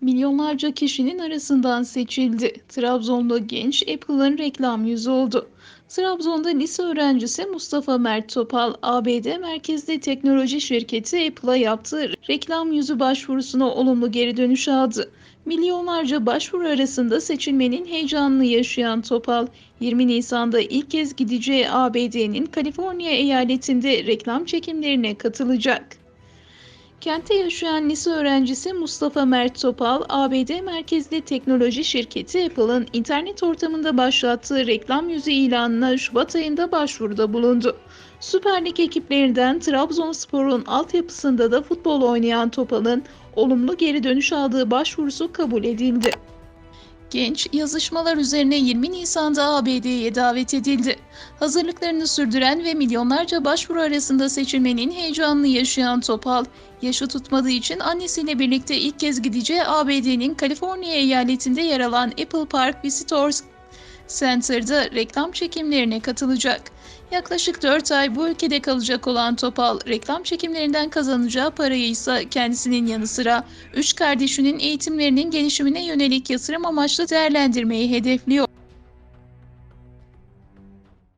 Milyonlarca kişinin arasından seçildi. Trabzonlu genç Apple'ın reklam yüzü oldu. Trabzon'da lise öğrencisi Mustafa Mert Topal, ABD merkezli teknoloji şirketi Apple'a yaptığı reklam yüzü başvurusuna olumlu geri dönüş aldı. Milyonlarca başvuru arasında seçilmenin heyecanını yaşayan Topal, 20 Nisan'da ilk kez gideceği ABD'nin Kaliforniya eyaletinde reklam çekimlerine katılacak. Kentte yaşayan lise öğrencisi Mustafa Mert Topal, ABD merkezli teknoloji şirketi Apple'ın internet ortamında başlattığı reklam yüzü ilanına Şubat ayında başvuruda bulundu. Süper Lig ekiplerinden Trabzonspor'un altyapısında da futbol oynayan Topal'ın olumlu geri dönüş aldığı başvurusu kabul edildi. Genç yazışmalar üzerine 20 Nisan'da ABD'ye davet edildi. Hazırlıklarını sürdüren ve milyonlarca başvuru arasında seçilmenin heyecanını yaşayan Topal, yaşı tutmadığı için annesiyle birlikte ilk kez gideceği ABD'nin Kaliforniya eyaletinde yer alan Apple Park Visitors Center'da reklam çekimlerine katılacak. Yaklaşık 4 ay bu ülkede kalacak olan Topal, reklam çekimlerinden kazanacağı parayı ise kendisinin yanı sıra 3 kardeşinin eğitimlerinin gelişimine yönelik yatırım amaçlı değerlendirmeyi hedefliyor.